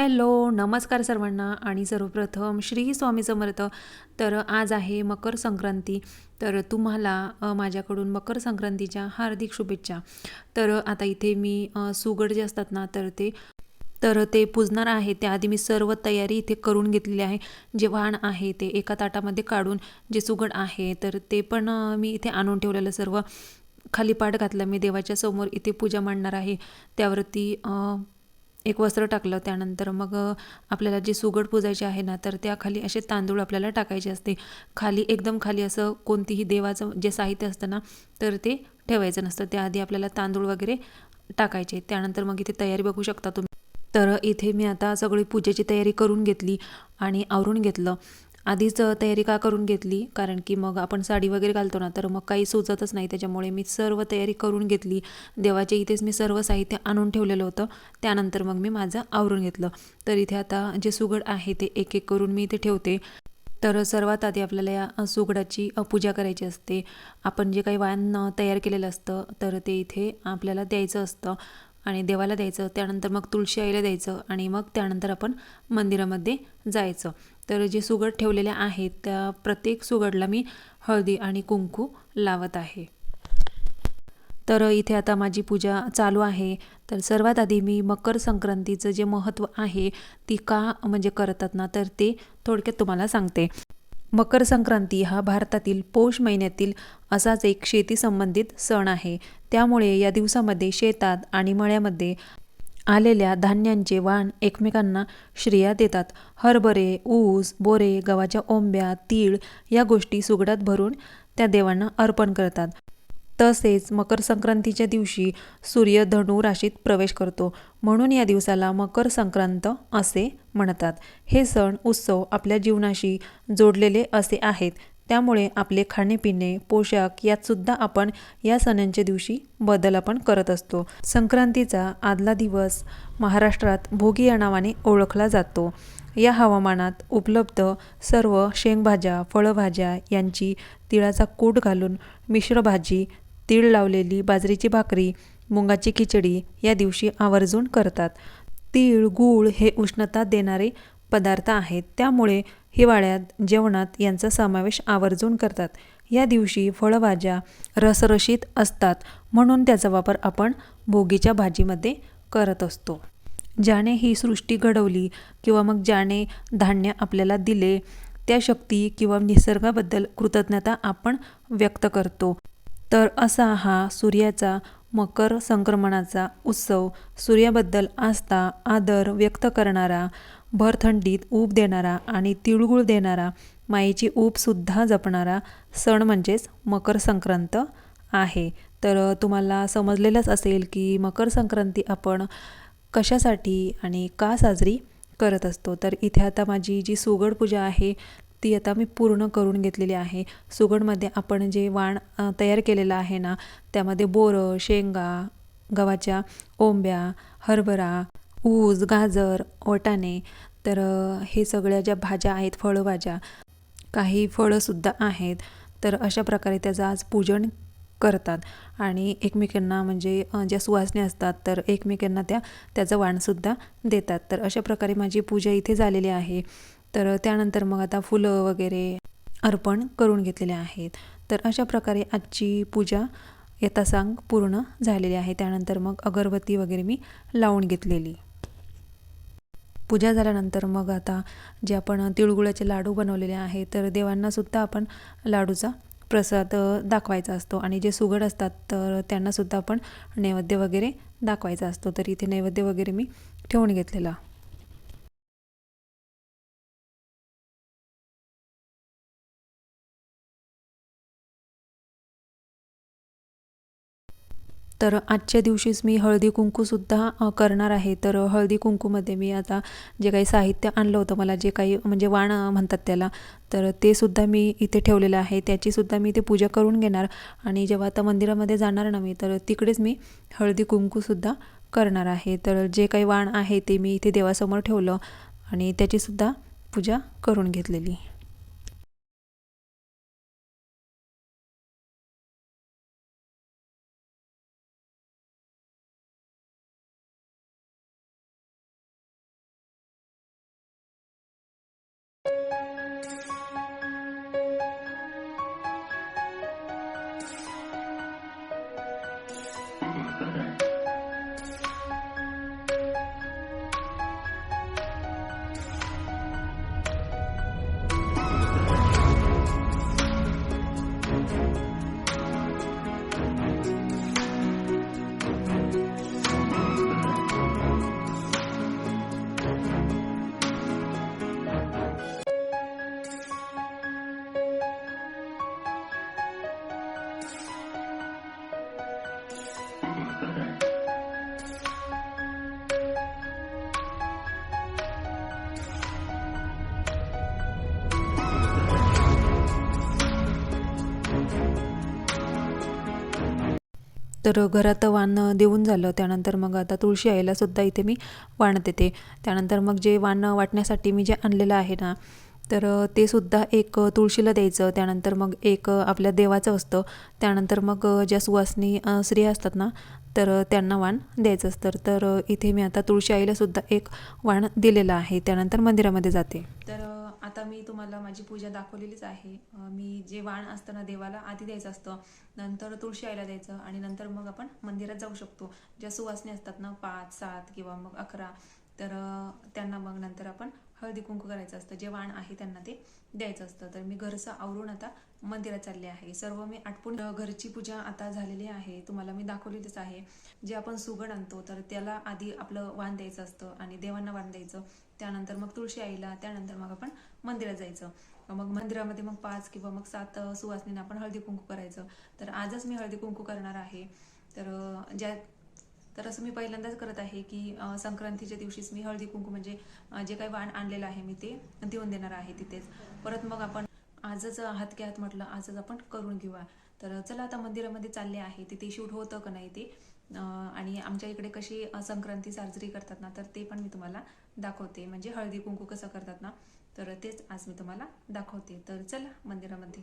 Hello नमस्कार सर्वांना आणि सर्वप्रथम श्री स्वामी समर्थ. तर आज आहे मकर संक्रांती. तर तुम्हाला माझ्याकडून मकर संक्रांतीच्या हार्दिक शुभेच्छा. तर आता इथे मी सुगड जे असतात ना तर ते तर ते पुजणार आहे. त्याआधी मी सर्व तयारी इथे करून घेतलेली आहे. जे वाण आहे ते एका ताटामध्ये काढून जे सुगड आहे तर ते पण मी इथे आणून ठेवलेलं सर्व. खाली पाठ घातला मी देवाच्या समोर इथे पूजा मांडणार आहे. त्यावरती एक वस्त्र टाकलं त्यानंतर मग आपल्याला जे सुगड पुजायची आहे ना तर त्याखाली असे तांदूळ आपल्याला टाकायचे असते. खाली एकदम खाली असं कोणतीही देवाचं जे साहित्य असतं ना तर ते ठेवायचं नसतं. त्याआधी आपल्याला तांदूळ वगैरे टाकायचे. त्यानंतर मग इथे तयारी बघू शकता तुम्ही. तर इथे मी आता सगळी पूजेची तयारी करून घेतली आणि आवरून घेतलं. आधीच तयारी का करून घेतली? कारण की मग आपण साडी वगैरे घालतो ना तर मग काही सुचतच नाही. त्याच्यामुळे मी सर्व तयारी करून घेतली. देवाच्या इथेच मी सर्व साहित्य आणून ठेवलेलं होतं. त्यानंतर मग मी माझं आवरून घेतलं. तर इथे आता जे सुगड आहे ते एक एक करून मी इथे ठेवते. तर सर्वात आधी आपल्याला या सुगडाची पूजा करायची असते. आपण जे काही वाण तयार केलेलं असतं तर ते इथे आपल्याला द्यायचं असतं आणि देवाला द्यायचं. त्यानंतर मग तुळशी आईला द्यायचं आणि मग त्यानंतर आपण मंदिरामध्ये जायचं. तर जे सुगड ठेवलेले आहेत त्या प्रत्येक सुगडला मी हळदी आणि कुंकू लावत आहे. तर इथे आता माझी पूजा चालू आहे. तर सर्वात आधी मी मकर संक्रांतीचं जे महत्त्व आहे ती का म्हणजे करतात ना तर ते थोडक्यात तुम्हाला सांगते. मकर संक्रांती हा भारतातील पौष महिन्यातील असाच एक शेती संबंधित सण आहे. त्यामुळे या दिवसामध्ये शेतात आणि मळ्यामध्ये आलेल्या धान्यांचे वाण एकमेकांना श्रेया देतात. हरभरे ऊस बोरे गव्हाच्या ओंब्या तीळ या गोष्टी सुगडात भरून त्या देवांना अर्पण करतात. तसेच मकर संक्रांतीच्या दिवशी सूर्य धनु राशीत प्रवेश करतो. म्हणून या दिवसाला मकर संक्रांत असे म्हणतात. हे सण उत्सव आपल्या जीवनाशी जोडलेले असे आहेत. त्यामुळे आपले खाणेपिणे पोशाख यातसुद्धा आपण या सणांच्या दिवशी बदल आपण करत असतो. संक्रांतीचा आदला दिवस महाराष्ट्रात भोगी या नावाने ओळखला जातो. या हवामानात उपलब्ध सर्व शेंगभाज्या फळभाज्या यांची तिळाचा कूट घालून मिश्र भाजी तीळ लावलेली बाजरीची भाकरी मुंगाची खिचडी या दिवशी आवर्जून करतात. तीळ गूळ हे उष्णता देणारे पदार्थ आहेत त्यामुळे हिवाळ्यात जेवणात यांचा समावेश आवर्जून करतात. या दिवशी फळभाज्या रसरशीत असतात म्हणून त्याचा वापर आपण भोगीच्या भाजीमध्ये करत असतो. ज्याने ही सृष्टी घडवली किंवा मग ज्याने धान्य आपल्याला दिले त्या शक्ती किंवा निसर्गाबद्दल कृतज्ञता आपण व्यक्त करतो. तर असा हा सूर्याचा मकर संक्रमणाचा उत्सव सूर्याबद्दल आस्था आदर व्यक्त करणारा भर थंडीत ऊब देणारा आणि तिळगुळ देणारा माईची ऊबसुद्धा जपणारा सण म्हणजेच मकर संक्रांत आहे. तर तुम्हाला समजलेलंच असेल की मकर संक्रांती आपण कशासाठी आणि का साजरी करत असतो? तर इथे आता माझी जी सुगड पूजा आहे ती आता मी पूर्ण करून घेतलेली आहे. सुगडमध्ये आपण जे वाण तयार केलेलं आहे ना त्यामध्ये बोरं शेंगा गव्हाच्या ओंब्या हरभरा ऊस गाजर वाटाणे तर हे सगळ्या ज्या भाज्या आहेत फळभाज्या काही फळंसुद्धा आहेत तर अशा प्रकारे त्याचं आज पूजन करतात. आणि एकमेकांना म्हणजे ज्या सुवासने असतात तर एकमेकांना त्या त्याचं वाणसुद्धा देतात. तर अशा प्रकारे माझी पूजा इथे झालेली आहे. तर त्यानंतर मग आता फुलं वगैरे अर्पण करून घेतलेले आहेत. तर अशा प्रकारे आजची पूजा यथासांग पूर्ण झालेली आहे. त्यानंतर मग अगरबत्ती वगैरे मी लावून घेतलेली. पूजा झाल्यानंतर मग आता जे आपण तिळगुळाचे लाडू बनवलेले आहे तर देवांनासुद्धा आपण लाडूचा प्रसाद दाखवायचा असतो. आणि जे सुगड असतात तर त्यांनासुद्धा आपण नैवेद्य वगैरे दाखवायचा असतो. तर इथे नैवेद्य वगैरे मी ठेवून घेतलेला. तर आजच्या दिवशीच मी हळदी कुंकूसुद्धा करणार आहे. तर हळदी कुंकूमध्ये मी आता जे काही साहित्य आणलं होतं मला जे काही म्हणजे वाण म्हणतात त्याला तर ते सुद्धा मी इथे ठेवलेलं आहे. त्याचीसुद्धा मी इथे पूजा करून घेणार आणि जेव्हा आता मंदिरामध्ये जाणार ना मी तर तिकडेच मी हळदी कुंकूसुद्धा करणार आहे. तर जे काही वाण आहे ते मी इथे देवासमोर ठेवलं आणि त्याचीसुद्धा पूजा करून घेतलेली. तर घरात वाण देऊन झालं. त्यानंतर मग आता तुळशी आईला सुद्धा इथे मी वाण देते. त्यानंतर मग जे वाण वाटण्यासाठी मी जे आणलेलं आहे ना तर ते सुद्धा एक तुळशीला द्यायचं. त्यानंतर मग एक आपल्या देवाचं असतं. त्यानंतर मग ज्या सुवासनी स्त्रिया असतात ना तर त्यांना वाण द्यायचं असतं. तर इथे मी आता तुळशी आईला सुद्धा एक वाण दिलेलं आहे. त्यानंतर मंदिरामध्ये जाते. तर आता मी तुम्हाला माझी पूजा दाखवलेलीच आहे. मी जे वाण असतं ना देवाला आधी द्यायचं असतं नंतर तुळशी आईला द्यायचं आणि नंतर मग आपण मंदिरात जाऊ शकतो. ज्या सुवासने असतात ना पाच सात किंवा मग अकरा तर त्यांना मग नंतर आपण हळदी कुंकू करायचं असतं. जे वाण आहे त्यांना ते द्यायचं असतं. तर मी घरचं आवरून आता मंदिरात चालले आहे. सर्व मी आटपून घरची पूजा आता झालेली आहे. तुम्हाला मी दाखवलेलीच आहे. जे आपण सुगड आणतो तर त्याला आधी आपलं वाण द्यायचं असतं आणि देवांना वाण द्यायचं. त्यानंतर मग तुळशी आईला त्यानंतर मग आपण मंदिरात जायचं. मग मंदिरामध्ये मग पाच किंवा मग सात अ, आपण हळदी कुंकू करायचं. तर आजच मी हळदी कुंकू करणार आहे. तर ज्या तर असं मी पहिल्यांदाच करत आहे की संक्रांतीच्या दिवशीच मी हळदी कुंकू म्हणजे जे काही वाण आणलेलं आहे मी ते देऊन देणार आहे तिथेच. परत मग आपण आजच हात के हात म्हटलं आजच आपण करून घेऊया. तर चला आता मंदिरामध्ये चालले आहे. तिथे शूट होतं का नाही ते आणि आमच्या इकडे कशी संक्रांती साजरी करतात ना तर ते पण मी तुम्हाला दाखवते. म्हणजे हळदी कुंकू कसं करतात ना तर तेच आज मी तुम्हाला दाखवते. तर चला मंदिरामध्ये.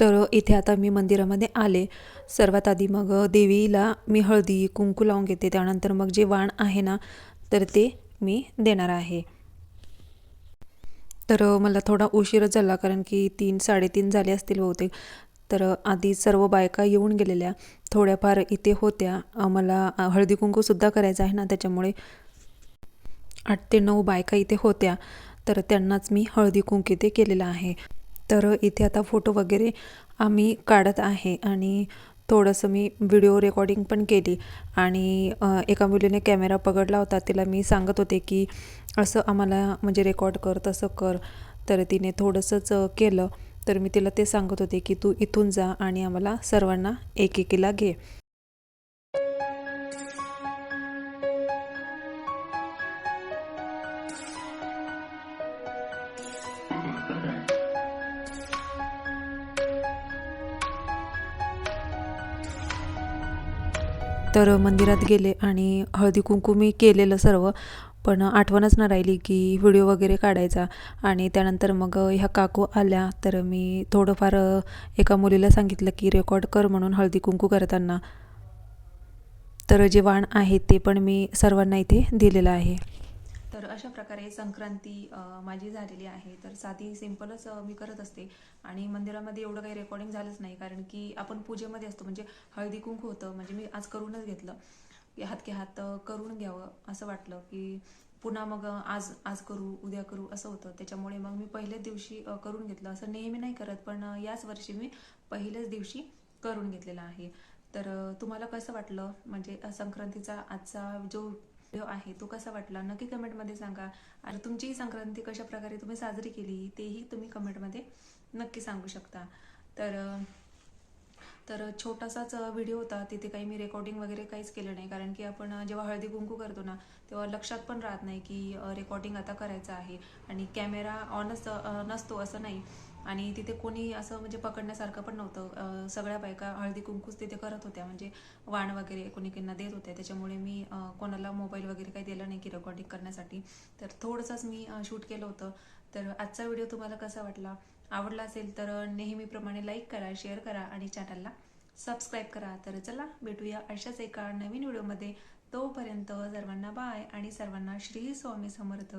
तर इथे आता मी मंदिरामध्ये आले. सर्वात आधी मग देवीला मी हळदी कुंकू लावून घेते. त्यानंतर मग जे वाण आहे ना तर ते मी देणार आहे. तर मला थोडा उशीरच झाला कारण की तीन साडेतीन झाले असतील बहुतेक. तर आधी सर्व बायका येऊन गेलेल्या. थोड्याफार इथे होत्या. मला हळदी कुंकूसुद्धा करायचं आहे ना त्याच्यामुळे आठ ते नऊ बायका इथे होत्या. तर त्यांनाच मी हळदी कुंकू इथे केलेलं आहे. तर इथे आता फोटो वगैरे आम्ही काढत आहे. आणि थोडंसं मी व्हिडिओ रेकॉर्डिंग पण केली आणि एका मुलीने कॅमेरा पकडला होता. तिला मी सांगत होते की असं आम्हाला म्हणजे रेकॉर्ड कर तसं कर. तर तिने थोडंसंच केलं. तर मी तिला ते सांगत होते की तू इथून जा आणि आम्हाला सर्वांना एकेकीला घे. तर मंदिरात गेले आणि हळदी कुंकू मी केलेलं सर्व. पण आठवणच ना राहिली की व्हिडिओ वगैरे काढायचा. आणि त्यानंतर मग ह्या काकू आल्या. तर मी थोडंफार एका मुलीला सांगितलं की रेकॉर्ड कर म्हणून हळदी कुंकू करताना. तर जे वाण आहे ते पण मी सर्वांना इथे दिलेलं आहे. तर अशा प्रकारे संक्रांती माझी झालेली आहे. तर साधी सिम्पलच मी करत असते. आणि मंदिरामध्ये एवढं काही रेकॉर्डिंग झालंच नाही. कारण की आपण पूजेमध्ये असतो. म्हणजे हळदी कुंकू होतं. म्हणजे मी आज करूनच घेतलं. की हात के हात करून घ्यावं असं वाटलं की पुन्हा मग आज आज करू उद्या करू असं होतं. त्याच्यामुळे मग मी पहिल्याच दिवशी करून घेतलं. असं नेहमी नाही करत. पण याच वर्षी मी पहिल्याच दिवशी करून घेतलेलं आहे. तर तुम्हाला कसं वाटलं? म्हणजे संक्रांतीचा आजचा जो व्हिडिओ आहे? तो कसा वाटला? नक्की कमेंटमध्ये सांगा. आणि तुमची संक्रांती कशा प्रकारे तुम्ही साजरी केली तेही तुम्ही कमेंटमध्ये नक्की सांगू शकता. तर तर छोटासाच व्हिडिओ होता. तिथे काही मी रेकॉर्डिंग वगैरे काहीच केलं नाही. कारण की आपण जेव्हा हळदी कुंकू करतो ना तेव्हा लक्षात पण राहत नाही की रेकॉर्डिंग आता करायचं आहे. आणि कॅमेरा ऑनच नसतो असं नाही. आणि तिथे कोणी असं म्हणजे पकडण्यासारखं पण नव्हतं. सगळ्या बायका हळदी कुंकूच तिथे करत होत्या. म्हणजे वाण वगैरे कोणी किंना देत होत्या. त्याच्यामुळे मी कोणाला मोबाईल वगैरे काही दिला नाही की रेकॉर्डिंग करण्यासाठी. तर थोडंसंच मी शूट केलं होतं. तर आजचा व्हिडिओ तुम्हाला कसा वाटला? आवडला असेल तर नेहमीप्रमाणे लाईक करा शेअर करा आणि चॅनलला सबस्क्राईब करा. तर चला भेटूया अशाच एका नवीन व्हिडिओमध्ये. तोपर्यंत सर्वांना बाय आणि सर्वांना श्री स्वामी समर्थ.